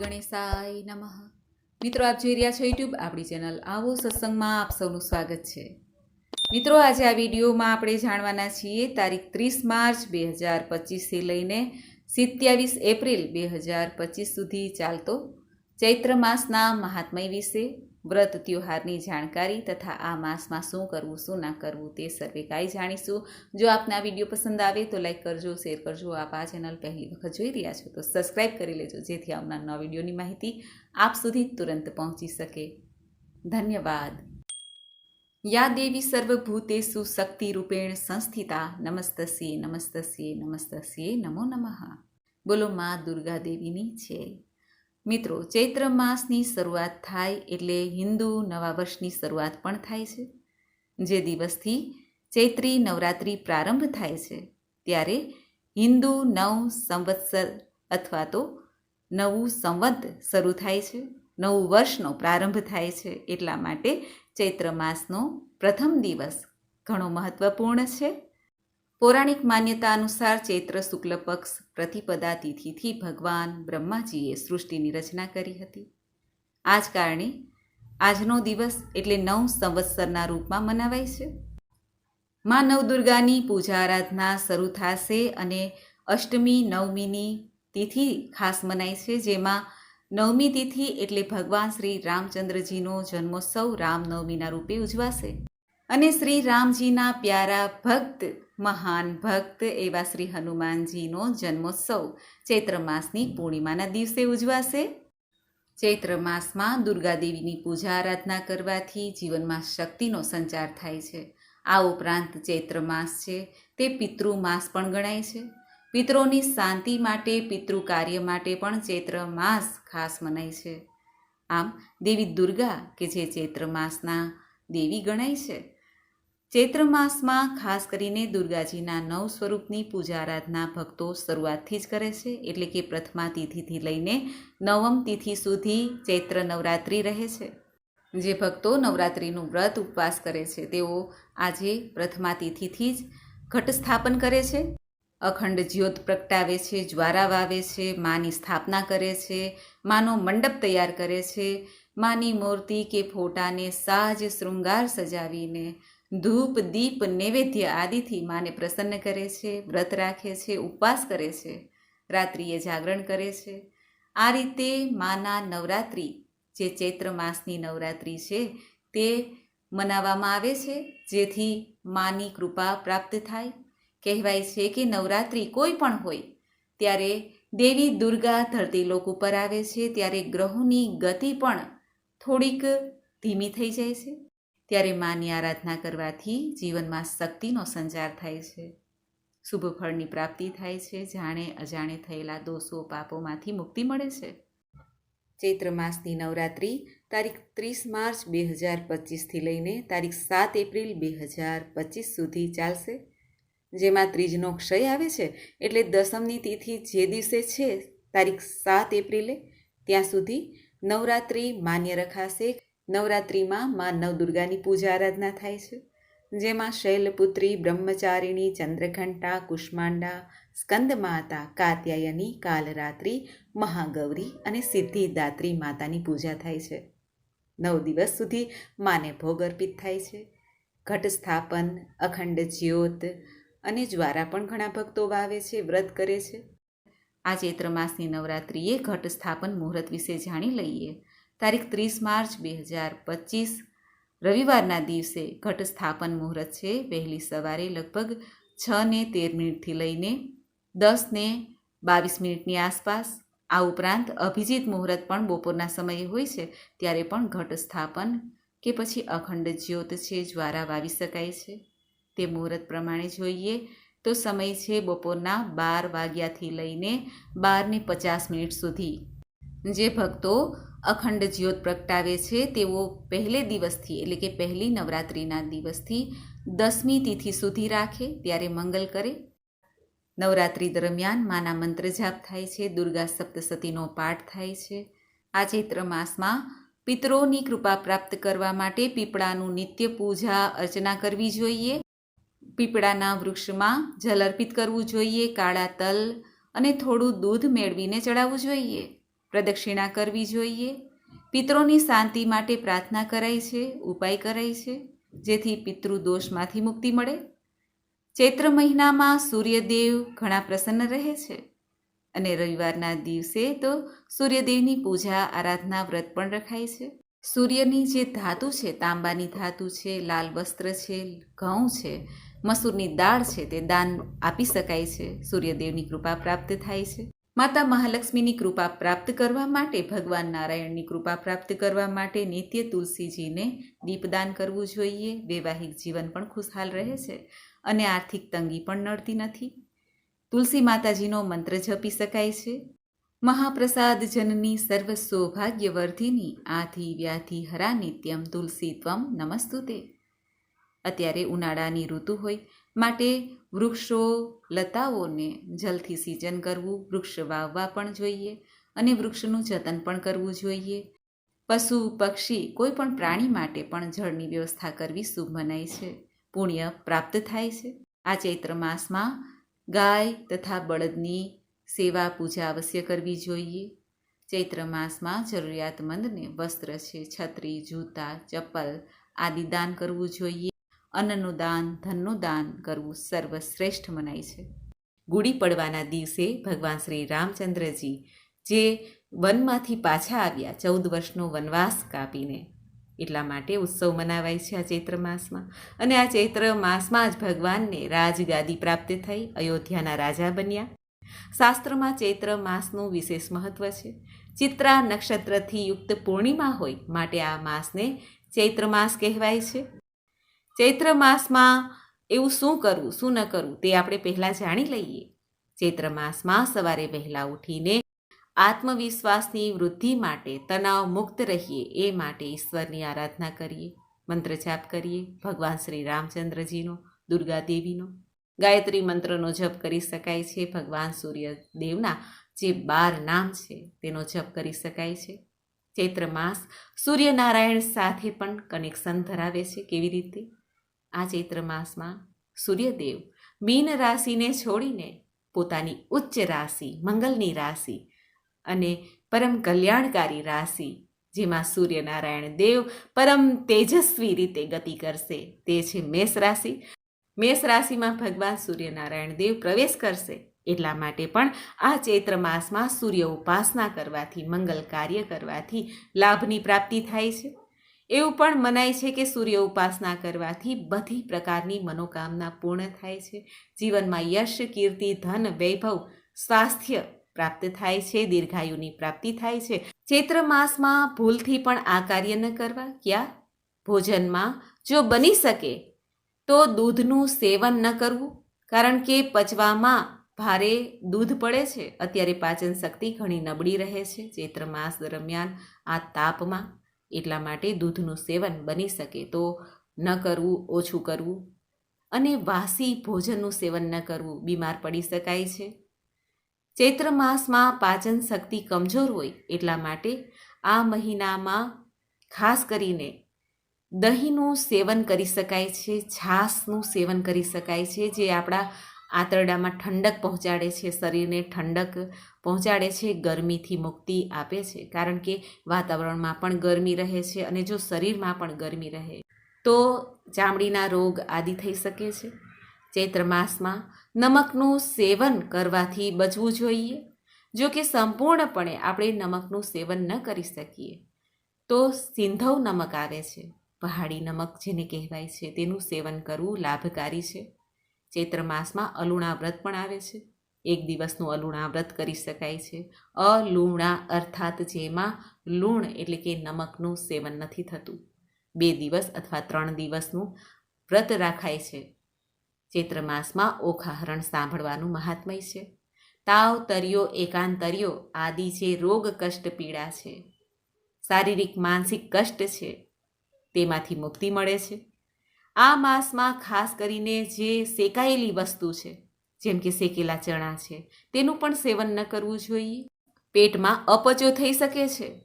ગણેશાય નમઃ. મિત્રો, આપ જોઈ રહ્યા છો યુટ્યુબ આપણી ચેનલ આવો સત્સંગમાં આપ સૌનું સ્વાગત છે. મિત્રો, આજે આ વિડીયોમાં આપણે જાણવાના છીએ તારીખ ત્રીસ માર્ચ બે હજાર પચીસથી લઈને સિત્યાવીસ એપ્રિલ બે હજાર પચીસ સુધી ચાલતો ચૈત્ર માસના મહાત્મય વિશે. વ્રત ત્યોહારની જાણકારી તથા આ માસમાં શું કરવું, શું ના કરવું તે સર્વે કાંઈ જાણીશું. જો આપને આ વીડિયો પસંદ આવે તો લાઈક કરજો, શેર કરજો, આપ આ ચેનલ પહેલી વખત જોઈ રહ્યા છો તો સબસ્ક્રાઈબ કરી લેજો જેથી આવનાર નવા વિડીયોની માહિતી આપ સુધી તુરંત પહોંચી શકે. ધન્યવાદ. યા દેવી સર્વભૂતેષુ શક્તિરૂપેણ સંસ્થિતા. નમસ્તસ્યે નમસ્તસ્યે નમસ્તસ્યે નમો નમઃ. બોલો મા દુર્ગા દેવીની છે મિત્રો, ચૈત્ર માસની શરૂઆત થાય એટલે હિન્દુ નવા વર્ષની શરૂઆત પણ થાય છે, જે દિવસથી ચૈત્રી નવરાત્રિ પ્રારંભ થાય છે. ત્યારે હિન્દુ નવ સંવત્સર અથવા તો નવું સંવત શરૂ થાય છે, નવું વર્ષનો પ્રારંભ થાય છે, એટલા માટે ચૈત્ર માસનો પ્રથમ દિવસ ઘણો મહત્ત્વપૂર્ણ છે. પૌરાણિક માન્યતા અનુસાર ચૈત્ર શુક્લ પક્ષ પ્રતિપદા તિથિથી ભગવાન બ્રહ્માજીએ સૃષ્ટિની રચના કરી હતી. આ જ કારણે આજનો દિવસ એટલે નવ સંવત્સરના રૂપમાં મનાવાય છે. મા નવદુર્ગાની પૂજા આરાધના શરૂ થશે અને અષ્ટમી, નવમીની તિથિ ખાસ મનાય છે, જેમાં નવમી તિથિ એટલે ભગવાન શ્રી રામચંદ્રજીનો જન્મોત્સવ રામનવમીના રૂપે ઉજવાશે. અને શ્રી રામજીના પ્યારા ભક્ત, મહાન ભક્ત એવા શ્રી હનુમાનજીનો જન્મોત્સવ ચૈત્ર માસની પૂર્ણિમાના દિવસે ઉજવાશે. ચૈત્ર માસમાં દુર્ગાદેવીની પૂજા આરાધના કરવાથી જીવનમાં શક્તિનો સંચાર થાય છે. આ ઉપરાંત ચૈત્ર માસ છે, તે પિતૃ માસ પણ ગણાય છે. પિતૃની શાંતિ માટે, પિતૃ કાર્ય માટે પણ ચૈત્ર માસ ખાસ મનાય છે. આમ દેવી દુર્ગા, કે જે ચૈત્ર માસના દેવી ગણાય છે ચૈત્ર માસમાં ખાસ કરીને દુર્ગાજીના નવ સ્વરૂપની પૂજા આરાધના ભક્તો શરૂઆતથી જ કરે છે, એટલે કે પ્રથમા તિથિથી લઈને નવમ તિથિ સુધી ચૈત્ર નવરાત્રિ રહે છે. જે ભક્તો નવરાત્રિનું વ્રત ઉપવાસ કરે છે, તેઓ આજે પ્રથમા તિથિથી જ ઘટ સ્થાપન કરે છે. અખંડ જ્યોત પ્રગટાવે છે, જ્વારા વાવે છે, માની સ્થાપના કરે છે, માનો મંડપ તૈયાર કરે છે, માની મૂર્તિ કે ફોટાને સાજ, શૃંગાર સજાવીને ધૂપ, દીપ, નૈવેદ્ય આદિથી માને પ્રસન્ન કરે છે, વ્રત રાખે છે, ઉપવાસ કરે છે, રાત્રિએ જાગરણ કરે છે. આ રીતે માના નવરાત્રિ, જે ચૈત્ર માસની નવરાત્રિ છે, તે મનાવવામાં આવે છે, જેથી માની કૃપા પ્રાપ્ત થાય. કહેવાય છે કે નવરાત્રિ કોઈ પણ હોય, ત્યારે દેવી દુર્ગા ધરતી લોક ઉપર આવે છે, ત્યારે ગ્રહોની ગતિ પણ થોડીક ધીમી થઈ જાય છે. ત્યારે માની આરાધના કરવાથી જીવનમાં શક્તિનો સંચાર થાય છે. શુભ ફળની પ્રાપ્તિ થાય છે, જાણે અજાણે થયેલા દોષો પાપોમાંથી મુક્તિ મળે છે. ચૈત્ર માસની નવરાત્રિ, તારીખ ત્રીસ માર્ચ બે હજાર પચીસથી લઈને તારીખ સાત એપ્રિલ બે હજાર પચીસ સુધી ચાલશે. જેમાં ત્રીજનો ક્ષય આવે છે એટલે દસમની તિથિ જે દિવસે છે, તારીખ સાત એપ્રિલે, ત્યાં સુધી નવરાત્રિ માન્ય રખાશે. નવરાત્રિમાં મા નવદુર્ગાની પૂજા આરાધના થાય છે. જેમાં શૈલપુત્રી, બ્રહ્મચારિણી, ચંદ્રઘંટા, કુષ્માંડા સ્કંદ માતા કાત્યાયની, કાલરાત્રિ, મહાગૌરી અને સિદ્ધિદાત્રી માતાની પૂજા થાય છે. નવ દિવસ સુધી માને ભોગ અર્પિત થાય છે. ઘટ સ્થાપન, અખંડ જ્યોત અને જ્વારા પણ ઘણા ભક્તો વાવે છે, વ્રત કરે છે. આ ચૈત્ર માસની નવરાત્રિએ ઘટ સ્થાપન મુહૂર્ત વિશે જાણી લઈએ. તારીખ ત્રીસ માર્ચ બે હજાર પચીસ. રવિવારના દિવસે ઘટ સ્થાપન મુહૂર્ત છે. વહેલી સવારે લગભગ છ ને તેર મિનિટથી લઈને દસ ને બાવીસ મિનિટની આસપાસ. આ ઉપરાંત અભિજીત મુહૂર્ત પણ બપોરના સમયે હોય છે, ત્યારે પણ ઘટ સ્થાપન કે પછી અખંડ જ્યોત છે જ્વારા વાવી શકાય છે. તે મુહૂર્ત પ્રમાણે જોઈએ તો સમય છે બપોરના બાર વાગ્યાથી લઈને બારને પચાસ મિનિટ સુધી. જે ભક્તો અખંડ જ્યોત પ્રગટાવે છે. તેઓ પહેલે દિવસથી, એટલે કે પહેલી નવરાત્રિના દિવસથી દસમી તિથિ સુધી રાખે, ત્યારે મંગલ કરે. નવરાત્રિ દરમિયાન માના મંત્ર જાપ થાય છે, દુર્ગા સપ્તસતીનો પાઠ થાય છે. આ ચૈત્ર માસમાં પિતરોની કૃપા પ્રાપ્ત કરવા માટે પીપળાનું નિત્ય પૂજા અર્ચના કરવી જોઈએ. પીપળાના વૃક્ષમાં જલ અર્પિત કરવું જોઈએ, કાળા તલ અને થોડું દૂધ મેળવીને ચડાવવું જોઈએ. પ્રદક્ષિણા કરવી જોઈએ. પિત્રોની શાંતિ માટે પ્રાર્થના કરાય છે, ઉપાય કરાય છે, જેથી પિતૃદોષમાંથી મુક્તિ મળે. ચૈત્ર મહિનામાં સૂર્યદેવ ઘણા પ્રસન્ન રહે છે અને રવિવારના દિવસે તો સૂર્યદેવની પૂજા, આરાધના, વ્રત પણ રખાય છે. સૂર્યની જે ધાતુ છે, તાંબાની ધાતુ છે, લાલ વસ્ત્ર છે, ઘઉં છે, મસૂરની દાળ છે, તે દાન આપી શકાય છે. સૂર્યદેવની કૃપા પ્રાપ્ત થાય છે. માતા મહાલક્ષ્મીની કૃપા પ્રાપ્ત કરવા માટે, ભગવાન નારાયણની કૃપા પ્રાપ્ત કરવા માટે નિત્ય તુલસીજીને દીપદાન કરવું જોઈએ. વૈવાહિક જીવન પણ ખુશહાલ રહે છે અને આર્થિક તંગી પણ નડતી નથી. તુલસી માતાજીનો મંત્ર જપી શકાય છે. મહાપ્રસાદ જનની સર્વ સૌભાગ્યવર્ધિની આધિ વ્યાધિ હરા નિત્યમ તુલસી ત્વમ નમસ્તુતે. અત્યારે ઉનાળાની ઋતુ હોય, માટે વૃક્ષો, લતાઓને જલથી સિંચન કરવું, વૃક્ષ વાવવા પણ જોઈએ અને વૃક્ષનું જતન પણ કરવું જોઈએ. પશુ, પક્ષી, કોઈ પણ પ્રાણી માટે પણ જળની વ્યવસ્થા કરવી શુભ મનાય છે. પુણ્ય પ્રાપ્ત થાય છે. આ ચૈત્ર માસમાં ગાય તથા બળદની સેવા પૂજા અવશ્ય કરવી જોઈએ. ચૈત્ર માસમાં જરૂરિયાતમંદને વસ્ત્ર છે, છત્રી, જૂતા, ચપ્પલ આદિ દાન કરવું જોઈએ. અન્નનું દાન, ધનનું દાન કરવું સર્વશ્રેષ્ઠ મનાય છે. ગુડી પડવાના દિવસે ભગવાન શ્રી રામચંદ્રજી જે વનમાંથી પાછા આવ્યા ચૌદ વર્ષનો વનવાસ કાપીને, એટલા માટે ઉત્સવ મનાવાય છે આ ચૈત્ર માસમાં. અને આ ચૈત્ર માસમાં જ ભગવાનને રાજગાદી પ્રાપ્ત થઈ, અયોધ્યાના રાજા બન્યા. શાસ્ત્રમાં ચૈત્ર માસનું વિશેષ મહત્વ છે. ચિત્રા નક્ષત્રથી યુક્ત પૂર્ણિમા હોય, માટે આ માસને ચૈત્ર માસ કહેવાય છે. ચૈત્ર માસમાં એવું શું કરવું, શું ન કરવું તે આપણે પહેલાં જાણી લઈએ. ચૈત્ર માસમાં સવારે વહેલા ઉઠીને આત્મવિશ્વાસની વૃદ્ધિ માટે તણાવ મુક્ત રહીએ, એ માટે ઈશ્વરની આરાધના કરીએ મંત્રજાપ કરીએ, ભગવાન શ્રી રામચંદ્રજીનો, દુર્ગા દેવીનો. ગાયત્રી મંત્રનો જપ કરી શકાય છે, ભગવાન સૂર્યદેવના જે બાર નામ છે તેનો જપ કરી શકાય છે. ચૈત્ર માસ સૂર્યનારાયણ સાથે પણ કનેક્શન ધરાવે છે, કેવી રીતે? આ ચૈત્ર માસમાં સૂર્યદેવ મીન રાશિને છોડીને પોતાની ઉચ્ચ રાશિ, મંગલની રાશિ અને પરમ કલ્યાણકારી રાશિ, જેમાં સૂર્યનારાયણ દેવ પરમ તેજસ્વી રીતે ગતિ કરશે. તે છે મેષ રાશિ. મેષ રાશિમાં ભગવાન સૂર્યનારાયણ દેવ પ્રવેશ કરશે એટલા માટે પણ આ ચૈત્ર માસમાં સૂર્ય ઉપાસના કરવાથી, મંગલ કાર્ય કરવાથી લાભની પ્રાપ્તિ થાય છે. એવું પણ મનાય છે કે સૂર્ય ઉપાસના કરવાથી બધી પ્રકારની મનોકામના પૂર્ણ થાય છે. જીવનમાં યશ, કીર્તિ, ધન, વૈભવ, સ્વાસ્થ્ય પ્રાપ્ત થાય છે, દીર્ઘાયુની પ્રાપ્તિ થાય છે. ચૈત્ર માસમાં ભૂલથી પણ આ કાર્ય ન કરવા. ક્યાં? ભોજનમાં. જો બની શકે તો દૂધનું સેવન ન કરવું, કારણ કે પચવામાં ભારે દૂધ પડે છે. અત્યારે પાચન શક્તિ ઘણી નબળી રહે છે. ચૈત્ર માસ દરમિયાન આ તાપમાં એટલા માટે દૂધનું સેવન બની શકે તો ન કરવું, ઓછું કરવું. અને વાસી ભોજનનું સેવન ન કરવું બીમાર પડી શકાય છે. ચૈત્ર માસમાં પાચન શક્તિ કમજોર હોય એટલા માટે આ મહિનામાં ખાસ કરીને દહીંનું સેવન કરી શકાય છે, છાશનું સેવન કરી શકાય છે, જે આપણા આંતરડામાં ઠંડક પહોંચાડે છે, શરીરને ઠંડક પહોંચાડે છે, ગરમીથી મુક્તિ આપે છે. કારણ કે વાતાવરણમાં પણ ગરમી રહે છે અને જો શરીરમાં પણ ગરમી રહે, તો ચામડીના રોગ આદિ થઈ શકે છે. ચૈત્ર માસમાં નમકનું સેવન કરવાથી બચવું જોઈએ. જો કે સંપૂર્ણપણે આપણે નમકનું સેવન ન કરી શકીએ, તો સિંધવ નમક આવે છે. પહાડી નમક જેને કહેવાય છે, તેનું સેવન કરવું લાભકારી છે. ચૈત્ર માસમાં અલુણા વ્રત પણ આવે છે. એક દિવસનું અલુણા વ્રત કરી શકાય છે. અલુણા અર્થાત જેમાં લૂણ એટલે કે નમકનું સેવન નથી થતું. બે દિવસ અથવા ત્રણ દિવસનું વ્રત રાખાય છે. ચૈત્ર માસમાં ઓખાહરણ સાંભળવાનું મહાત્મય છે. તાવ, તરિયો, એકાંતર્યો આદિ જે રોગ, કષ્ટ, પીડા છે. શારીરિક, માનસિક કષ્ટ છે. તેમાંથી મુક્તિ મળે છે. આ માસમાં ખાસ કરીને જે શેકાયેલી વસ્તુ છે, જેમ કે શેકેલા ચણા છે, તેનું પણ સેવન ન કરવું જોઈએ. પેટમાં અપચો થઈ શકે છે.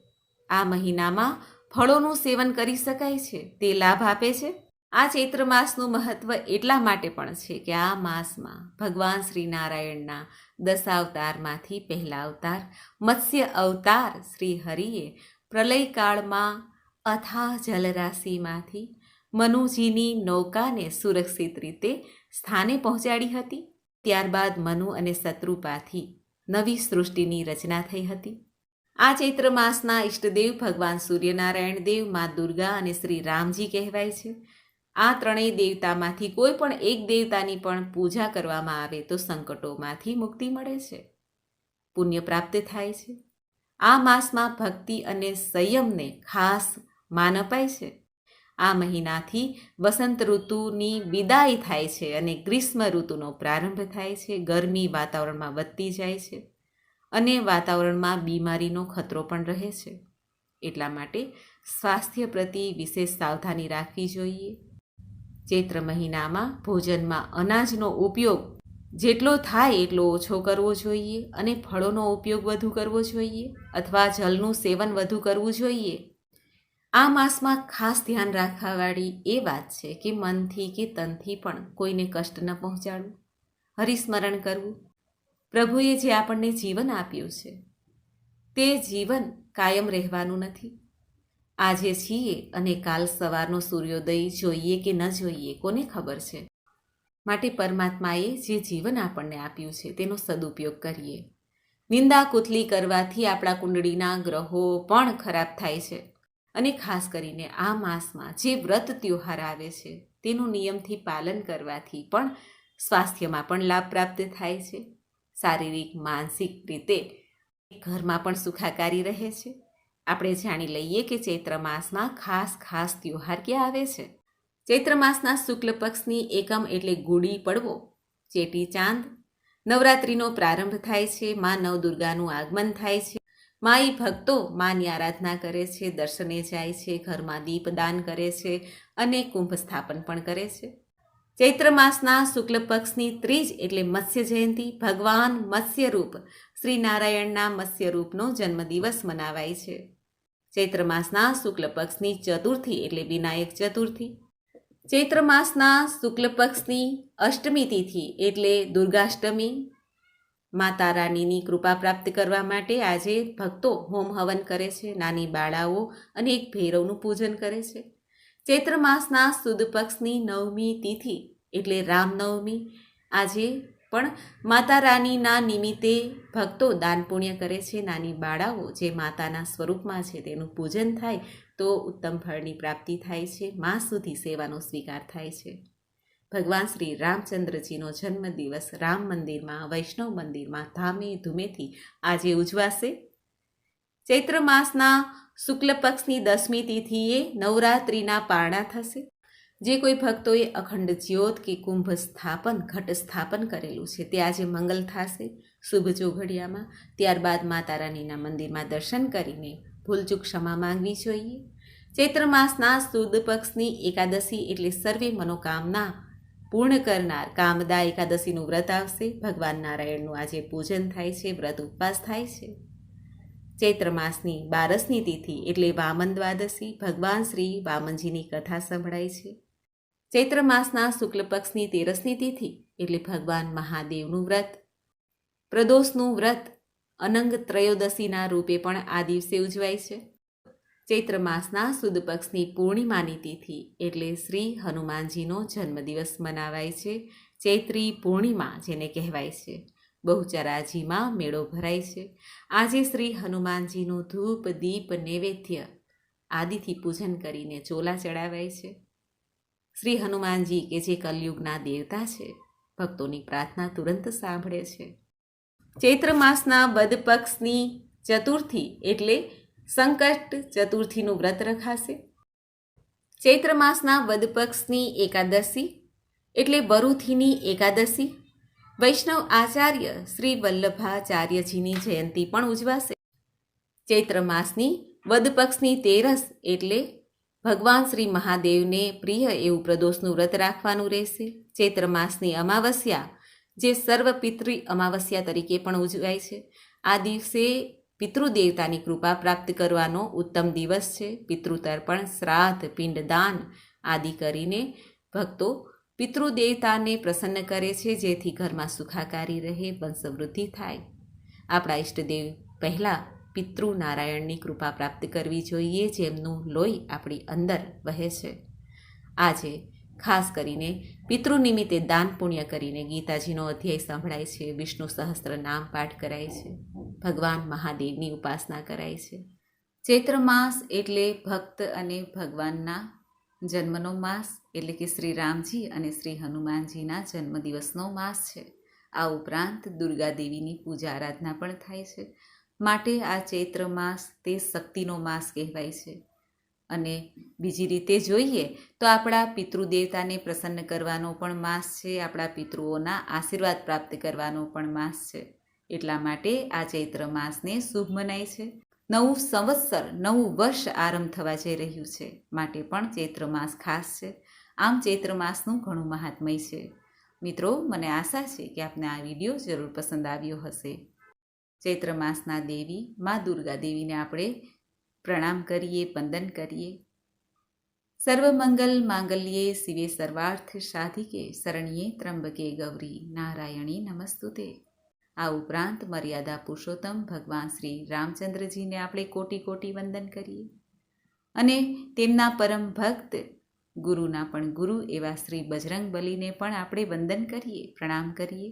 આ મહિનામાં ફળોનું સેવન કરી શકાય છે. તે લાભ આપે છે. આ ચૈત્ર માસનું મહત્ત્વ એટલા માટે પણ છે કે આ માસમાં ભગવાન શ્રી નારાયણના દશાવતારમાંથી પહેલા અવતાર, મત્સ્ય અવતાર શ્રી હરિએ પ્રલયકાળમાં અથાહ જલરાશિમાંથી મનુજીની નૌકાને સુરક્ષિત રીતે સ્થાને પહોંચાડી હતી. ત્યારબાદ મનુ અને શત્રુપાથી નવી સૃષ્ટિની રચના થઈ હતી. આ ચૈત્ર માસના ઈષ્ટદેવ ભગવાન સૂર્યનારાયણ દેવ મા દુર્ગા અને શ્રી રામજી કહેવાય છે. આ ત્રણેય દેવતામાંથી કોઈ પણ એક દેવતાની પણ પૂજા કરવામાં આવે તો સંકટોમાંથી મુક્તિ મળે છે. પુણ્ય પ્રાપ્ત થાય છે. આ માસમાં ભક્તિ અને સંયમને ખાસ માન અપાય છે. આ મહિનાથી વસંત ઋતુની વિદાય થાય છે અને ગ્રીષ્મ ઋતુનો પ્રારંભ થાય છે. ગરમી વાતાવરણમાં વધતી જાય છે અને વાતાવરણમાં બીમારીનો ખતરો પણ રહે છે. એટલા માટે સ્વાસ્થ્ય પ્રતિ વિશેષ સાવધાની રાખવી જોઈએ. ચૈત્ર મહિનામાં ભોજનમાં અનાજનો ઉપયોગ જેટલો થાય એટલો ઓછો કરવો જોઈએ અને ફળોનો ઉપયોગ વધુ કરવો જોઈએ અથવા જલનું સેવન વધુ કરવું જોઈએ. આ માસમાં ખાસ ધ્યાન રાખવાવાળી એ વાત છે કે મનથી કે તનથી પણ કોઈને કષ્ટ ન પહોંચાડવું, હરિસ્મરણ કરવું. પ્રભુએ જે આપણને જીવન આપ્યું છે, તે જીવન કાયમ રહેવાનું નથી. આજે છીએ અને કાલ સવારનો સૂર્યોદય જોઈએ કે ન જોઈએ કોને ખબર છે? માટે પરમાત્માએ જે જીવન આપણને આપ્યું છે તેનો સદુપયોગ કરીએ. નિંદા કુથલી કરવાથી આપણા કુંડળીના ગ્રહો પણ ખરાબ થાય છે. અને ખાસ કરીને આ માસમાં જે વ્રત ત્યોહાર આવે છે, તેનું નિયમથી પાલન કરવાથી પણ સ્વાસ્થ્યમાં પણ લાભ પ્રાપ્ત થાય છે. શારીરિક, માનસિક રીતે ઘરમાં પણ સુખાકારી રહે છે. આપણે જાણી લઈએ કે ચૈત્ર માસમાં ખાસ ખાસ ત્યોહાર ક્યાં આવે છે? ચૈત્ર માસના શુક્લ પક્ષની એકમ એટલે ગુડી પડવો ચેટી ચાંદ. નવરાત્રિનો પ્રારંભ થાય છે, માં નવદુર્ગાનું આગમન થાય છે. માઈ ભક્તો માની આરાધના કરે છે, દર્શને જાય છે, ઘરમાં દીપદાન કરે છે અને કુંભ સ્થાપન પણ કરે છે. ચૈત્ર માસના શુક્લ પક્ષની ત્રીજ એટલે મત્સ્ય જયંતિ ભગવાન મત્સ્યરૂપ, શ્રી નારાયણના મત્સ્યરૂપનો જન્મદિવસ મનાવાય છે. ચૈત્ર માસના શુક્લ પક્ષની ચતુર્થી એટલે વિનાયક ચતુર્થી. ચૈત્ર માસના શુક્લ પક્ષની અષ્ટમી તિથિ એટલે દુર્ગાષ્ટમી માતા રાનીની કૃપા પ્રાપ્ત કરવા માટે આજે ભક્તો હોમ હવન કરે છે, નાની બાળાઓ અને એક ભૈરવનું પૂજન કરે છે. ચૈત્ર માસના સુદ પક્ષની નવમી તિથિ એટલે રામનવમી. આજે પણ માતા રાનીના નિમિત્તે ભક્તો દાન પુણ્ય કરે છે, નાની બાળાઓ જે માતાના સ્વરૂપમાં છે તેનું પૂજન થાય તો ઉત્તમ ફળની પ્રાપ્તિ થાય છે, મા સુધી સેવાનો સ્વીકાર થાય છે. ભગવાન શ્રી રામચંદ્રજીનો જન્મદિવસ રામ મંદિરમાં, વૈષ્ણવ મંદિરમાં ધામે ધૂમેથી આજે ઉજવાશે. ચૈત્ર માસના શુક્લ પક્ષની દસમી તિથિએ નવરાત્રિના પારણા થશે. જે કોઈ ભક્તોએ અખંડ જ્યોત કે કુંભ સ્થાપન, ઘટ સ્થાપન કરેલું છે, તે આજે મંગલ થશે. શુભ ચોઘડિયામાં ત્યારબાદ માતા રાનીના મંદિરમાં દર્શન કરીને ભૂલચૂક ક્ષમા માંગવી જોઈએ. ચૈત્ર માસના સુદ પક્ષની એકાદશી એટલે સર્વે મનોકામના પૂર્ણ કરનાર કામદા એકાદશીનું વ્રત આવશે. ભગવાન નારાયણનું આજે પૂજન થાય છે, વ્રત ઉપવાસ થાય છે. ચૈત્ર માસની બારસની તિથિ એટલે વામન દ્વાદશી. ભગવાન શ્રી વામનજીની કથા સંભળાય છે. ચૈત્ર માસના શુક્લ પક્ષની તેરસની તિથિ એટલે ભગવાન મહાદેવનું વ્રત. પ્રદોષનું વ્રત, અનંગ ત્રયોદશીના રૂપે પણ આ દિવસે ઉજવાય છે. ચૈત્ર માસના સુદ પક્ષની પૂર્ણિમાની તિથિ એટલે શ્રી હનુમાનજીનો જન્મદિવસ મનાવાય છે. ચૈત્રી પૂર્ણિમા જેને કહેવાય છે. બહુચરાજીમાં મેળો ભરાય છે. આજે શ્રી હનુમાનજીનું ધૂપ, દીપ, નૈવેદ્ય આદિથી પૂજન કરીને ચોલા ચડાવાય છે. શ્રી હનુમાનજી કે જે કલયુગના દેવતા છે, ભક્તોની પ્રાર્થના તુરંત સાંભળે છે. ચૈત્ર માસના બદ પક્ષની ચતુર્થી એટલે સંકટ ચતુર્થીનું વ્રત રખાશે. ચૈત્ર માસના વદપક્ષની એકાદશી એટલે બરુથીની એકાદશી. વૈષ્ણવ આચાર્ય શ્રી વલ્લભાચાર્યજીની જયંતી પણ ઉજવાશે. ચૈત્ર માસની વદપક્ષની તેરસ એટલે ભગવાન શ્રી મહાદેવને પ્રિય એવું પ્રદોષનું વ્રત રાખવાનું રહેશે. ચૈત્ર માસની અમાવસ્યા જે સર્વ પિતૃ અમાવસ્યા તરીકે પણ ઉજવાય છે. આ દિવસે પિતૃદેવતાની કૃપા પ્રાપ્ત કરવાનો ઉત્તમ દિવસ છે. પિતૃતર્પણ, શ્રાદ્ધ, પિંડદાન આદિ કરીને ભક્તો પિતૃદેવતાને પ્રસન્ન કરે છે, જેથી ઘરમાં સુખાકારી રહે, વંશવૃદ્ધિ થાય. આપણા ઈષ્ટદેવ પહેલાં પિતૃ નારાયણની કૃપા પ્રાપ્ત કરવી જોઈએ, જેમનું લોહી આપણી અંદર વહે છે. આજે ખાસ કરીને પિતૃ નિમિત્તે દાન પુણ્ય કરીને ગીતાજીનો અધ્યાય સંભળાય છે, વિષ્ણુ સહસ્ત્ર નામ પાઠ કરાય છે, ભગવાન મહાદેવની ઉપાસના કરાય છે. ચૈત્ર માસ એટલે ભક્ત અને ભગવાનના જન્મનો માસ એટલે કે શ્રી રામજી અને શ્રી હનુમાનજીના જન્મદિવસનો માસ છે. આ ઉપરાંત દુર્ગા દેવીની પૂજા આરાધના પણ થાય છે. માટે આ ચૈત્ર માસ તે શક્તિનો માસ કહેવાય છે. અને બીજી રીતે જોઈએ તો આપણા પિતૃદેવતાને પ્રસન્ન કરવાનો પણ માસ છે, આપણા પિતૃઓના આશીર્વાદ પ્રાપ્ત કરવાનો પણ માસ છે. એટલા માટે આ ચૈત્ર માસને શુભ મનાય છે. નવું સંવત્સર, નવું વર્ષ આરંભ થવા જઈ રહ્યું છે, માટે પણ ચૈત્ર માસ ખાસ છે. આમ ચૈત્ર માસનું ઘણું મહાત્મય છે. મિત્રો, મને આશા છે કે આપને આ વીડિયો જરૂર પસંદ આવ્યો હશે. ચૈત્ર માસના દેવી, મા દુર્ગા દેવીને આપણે પ્રણામ કરીએ, વંદન કરીએ. સર્વમંગલ માંગલ્યે શિવે સર્વાર્થ સાધિકે, શરણ્યે ત્રંબકે ગૌરી નારાયણી નમસ્તુતે. આ ઉપરાંત મર્યાદા પુરુષોત્તમ ભગવાન શ્રી રામચંદ્રજીને આપણે કોટી કોટી વંદન કરીએ. અને તેમના પરમ ભક્ત ગુરુના પણ ગુરુ એવા શ્રી બજરંગ બલીને પણ આપણે વંદન કરીએ, પ્રણામ કરીએ.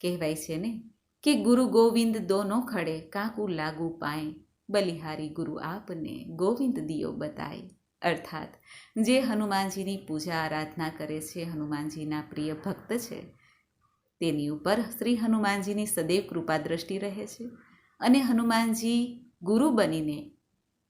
કહેવાય છે ને કે ગુરુ ગોવિંદ દોનો ખડે, કાકુ લાગુ પાએ બલિહારી ગુરુ આપને ગોવિંદ દિયો બતાય. અર્થાત, જે હનુમાનજીની પૂજા આરાધના કરે છે, હનુમાનજીના પ્રિય ભક્ત છે, તેની ઉપર શ્રી હનુમાનજીની સદૈવ કૃપા દ્રષ્ટિ રહે છે અને હનુમાનજી ગુરુ બનીને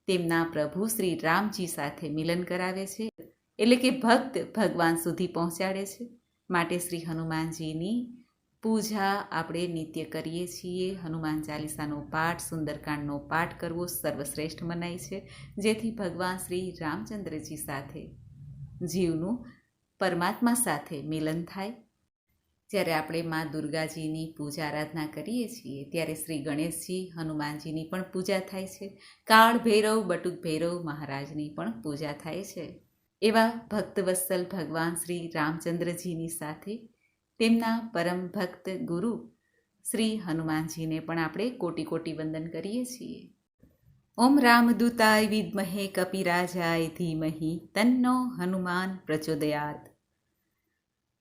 તેમના પ્રભુ શ્રી રામજી સાથે મિલન કરાવે છે, એટલે કે ભક્ત ભગવાન સુધી પહોંચાડે છે. માટે શ્રી હનુમાનજીની પૂજા આપણે નિત્ય કરીએ છીએ. હનુમાન ચાલીસાનો પાઠ, સુંદરકાંડનો પાઠ કરવો સર્વશ્રેષ્ઠ મનાય છે. જેથી ભગવાન શ્રી રામચંદ્રજી સાથે જીવનું પરમાત્મા સાથે મિલન થાય. જ્યારે આપણે મા દુર્ગાજીની પૂજા આરાધના કરીએ છીએ, ત્યારે શ્રી ગણેશજી હનુમાનજીની પણ પૂજા થાય છે. કાળ ભૈરવ, બટુક ભૈરવ મહારાજની પણ પૂજા થાય છે. એવા ભક્તવત્સલ ભગવાન શ્રી રામચંદ્રજીની સાથે તેમના પરમ ભક્ત ગુરુ શ્રી હનુમાનજીને પણ આપણે કોટી કોટી વંદન કરીએ છીએ. ઓમ રામદૂતાય વિદ્મહે કપિરાજાય ધીમહી તન્નો હનુમાન પ્રચોદયાત.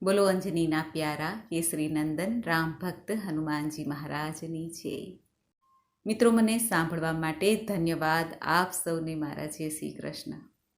બોલો અંજનીના પ્યારા કેસરી નંદન રામ ભક્ત હનુમાનજી મહારાજની છે. મિત્રો, મને સાંભળવા માટે ધન્યવાદ. આપ સૌને મારા જય શ્રી કૃષ્ણ.